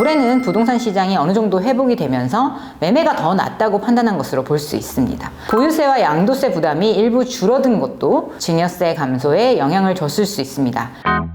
올해는 부동산 시장이 어느 정도 회복이 되면서 매매가 더 낫다고 판단한 것으로 볼 수 있습니다. 보유세와 양도세 부담이 일부 줄어든 것도 증여세 감소에 영향을 줬을 수 있습니다.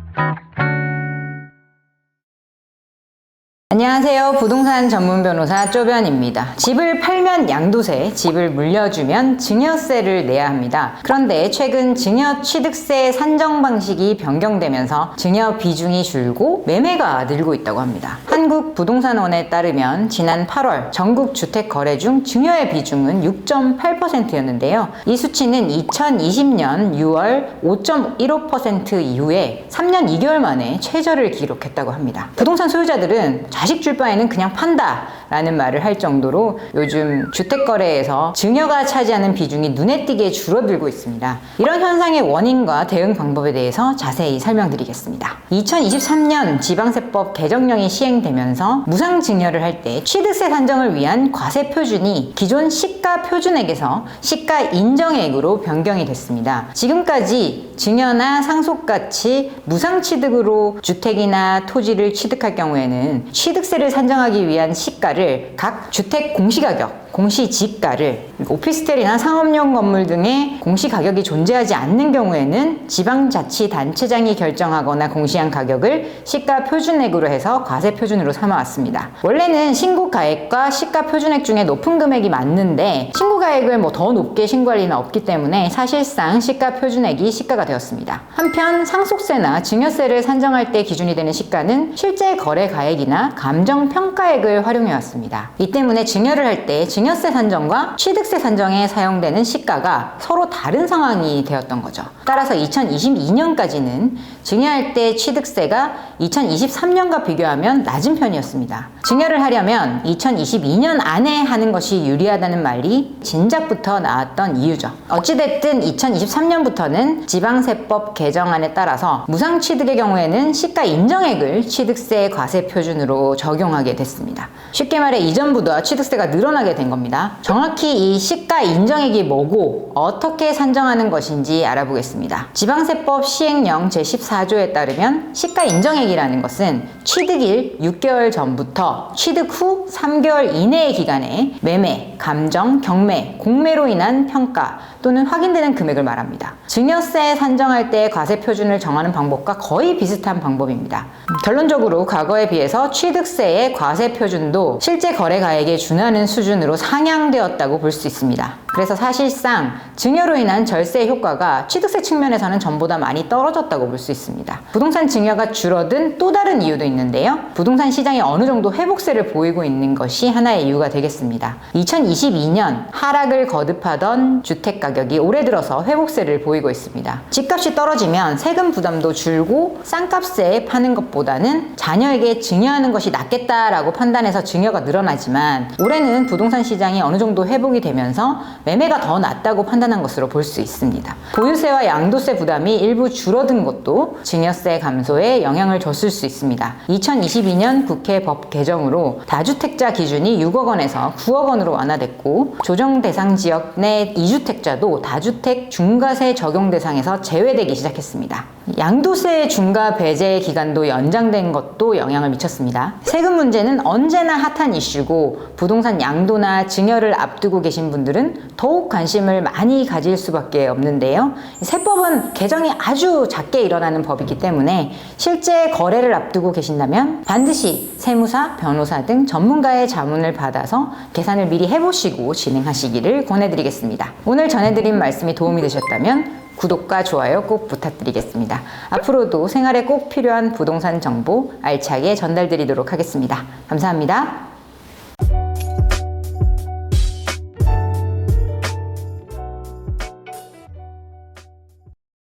안녕하세요. 부동산 전문 변호사 쪼변입니다. 집을 팔면 양도세, 집을 물려주면 증여세를 내야 합니다. 그런데 최근 증여 취득세 산정 방식이 변경되면서 증여 비중이 줄고 매매가 늘고 있다고 합니다. 한국부동산원에 따르면 지난 8월 전국 주택 거래 중 증여의 비중은 6.8%였는데요. 이 수치는 2020년 6월 5.15% 이후에 3년 2개월 만에 최저를 기록했다고 합니다. 부동산 소유자들은 자식 줄 바에는 그냥 판다 라는 말을 할 정도로 요즘 주택 거래에서 증여가 차지하는 비중이 눈에 띄게 줄어들고 있습니다. 이런 현상의 원인과 대응 방법에 대해서 자세히 설명드리겠습니다. 2023년 지방세법 개정령이 시행되면서 무상 증여를 할 때 취득세 산정을 위한 과세 표준이 기존 시가 표준액에서 시가 인정액으로 변경이 됐습니다. 지금까지 증여나 상속같이 무상 취득으로 주택이나 토지를 취득할 경우에는 취득세를 산정하기 위한 시가 를 각 주택 공시가격 공시지가를 오피스텔이나 상업용 건물 등의 공시가격이 존재하지 않는 경우에는 지방자치단체장이 결정하거나 공시한 가격을 시가 표준액으로 해서 과세 표준으로 삼아왔습니다. 원래는 신고 가액과 시가 표준액 중에 높은 금액이 맞는데 신고 가액을 뭐 더 높게 신고할 리는 없기 때문에 사실상 시가 표준액이 시가가 되었습니다. 한편 상속세나 증여세를 산정할 때 기준이 되는 시가는 실제 거래 가액이나 감정 평가액을 활용해 왔습니다. 이 때문에 증여를 할때 증여 세 산정과 취득세 산정에 사용되는 시가가 서로 다른 상황이 되었던 거죠. 따라서 2022년까지는 증여할 때 취득세가 2023년과 비교하면 낮은 편이었습니다. 증여를 하려면 2022년 안에 하는 것이 유리하다는 말이 진작부터 나왔던 이유죠. 어찌됐든 2023년부터는 지방세법 개정안에 따라서 무상 취득의 경우에는 시가 인정액을 취득세 과세 표준으로 적용하게 됐습니다. 쉽게 말해 이전보다 취득세가 늘어나게 된 겁니다. 정확히 이 시가 인정액이 뭐고 어떻게 산정하는 것인지 알아보겠습니다. 지방세법 시행령 제14조에 따르면 시가 인정액이라는 것은 취득일 6개월 전부터 취득 후 3개월 이내의 기간에 매매, 감정, 경매, 공매로 인한 평가 또는 확인되는 금액을 말합니다. 증여세 산정할 때 과세 표준을 정하는 방법과 거의 비슷한 방법입니다. 결론적으로 과거에 비해서 취득세의 과세 표준도 실제 거래 가액에 준하는 수준으로 상향되었다고 볼 수 있습니다. 그래서 사실상 증여로 인한 절세 효과가 취득세 측면에서는 전보다 많이 떨어졌다고 볼 수 있습니다. 부동산 증여가 줄어든 또 다른 이유도 있는데요. 부동산 시장이 어느 정도 회복세를 보이고 있는 것이 하나의 이유가 되겠습니다. 2022년 하락을 거듭하던 주택 가격이 올해 들어서 회복세를 보이고 있습니다. 집값이 떨어지면 세금 부담도 줄고 싼값에 파는 것보다는 자녀에게 증여하는 것이 낫겠다라고 판단해서 증여가 늘어나지만 올해는 부동산 시장이 어느 정도 회복이 되면서 매매가 더 낫다고 판단한 것으로 볼 수 있습니다. 보유세와 양도세 부담이 일부 줄어든 것도 증여세 감소에 영향을 줬을 수 있습니다. 2022년 국회 법 개정으로 다주택자 기준이 6억 원에서 9억 원으로 완화됐고 조정 대상 지역 내 2주택자도 다주택 중과세 적용 대상에서 제외되기 시작했습니다. 양도세 중과 배제 기간도 연장된 것도 영향을 미쳤습니다. 세금 문제는 언제나 핫한 이슈고 부동산 양도나 증여를 앞두고 계신 분들은 더욱 관심을 많이 가질 수밖에 없는데요. 세법은 개정이 아주 작게 일어나는 법이기 때문에 실제 거래를 앞두고 계신다면 반드시 세무사, 변호사 등 전문가의 자문을 받아서 계산을 미리 해보시고 진행하시기를 권해드리겠습니다. 오늘 전해드린 말씀이 도움이 되셨다면 구독과 좋아요 꼭 부탁드리겠습니다. 앞으로도 생활에 꼭 필요한 부동산 정보 알차게 전달드리도록 하겠습니다. 감사합니다.